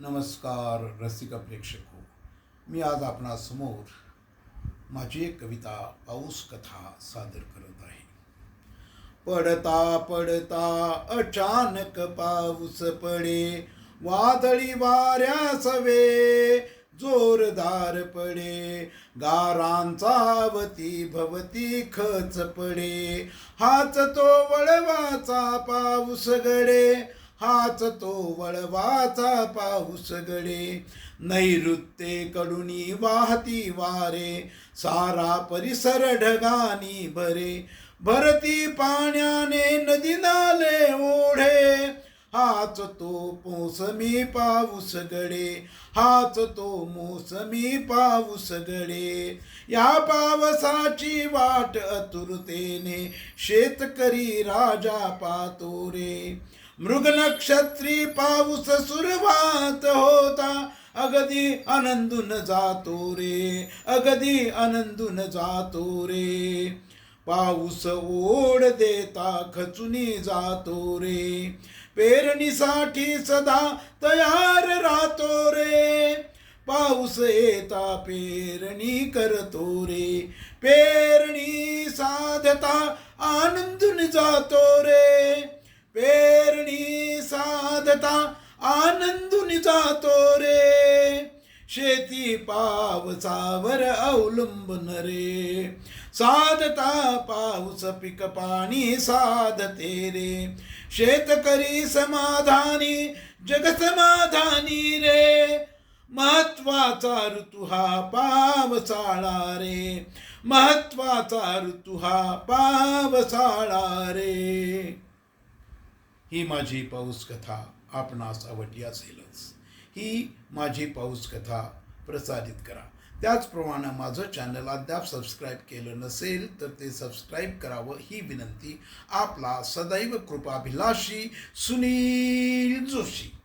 नमस्कार रसिक प्रेक्षक हो मी आज आपणासमोर माझी एक कविता पाऊस कथा सादर करत आहे. पडता पडता अचानक पाऊस पडे वादळी वाऱ्या सवे जोरदार पडे गारांचावती भवती खच पडे हाच तो वळवाचा पाऊस गडे हाच तो वळवाचा पाऊस गडे नैऋत्ये कडुनी वाहती वारे सारा परिसर ढगानी भरे. भरती पाण्याने नदी नाले ओढे. हाच तो मोसमी पाऊस गडे हाच तो मोसमी पाऊस गडे या पावसाची वाट अतुरतेने शेतकरी राजा पातो मृगनक्षत्री मृग नक्षत्री पाऊस सुरवात होता. अगदी आनंदून जातो रे अगदी आनंदून जातो रे. पाऊस ओढ देता खचुनी जातो रे. पेरणीसाठी सदा तयार राहतो रे. पाऊस येता पेरणी करतो रे. पेरणी साधता आनंदून जातो रे. साधता आनंदून जातो रे. शेती पावसावर अवलंबून रे साधता पाऊस पिक पाणी साधते रे. शेतकरी समाधानी जग समाधानी रे. महत्त्वाचा ऋतू हा पावसाळा रे. महत्त्वाचा ऋतू हा पावसाळा रे. ही माझी पाऊस कथा आपणास आवडली असेलच. ही माझी पाऊस कथा प्रसारित करा. त्याचप्रमाणे माझं चॅनल अद्याप सबस्क्राईब केलं नसेल तर ते सबस्क्राईब करावं ही विनंती आपला सदैव कृपाभिलाषी सुनील जोशी.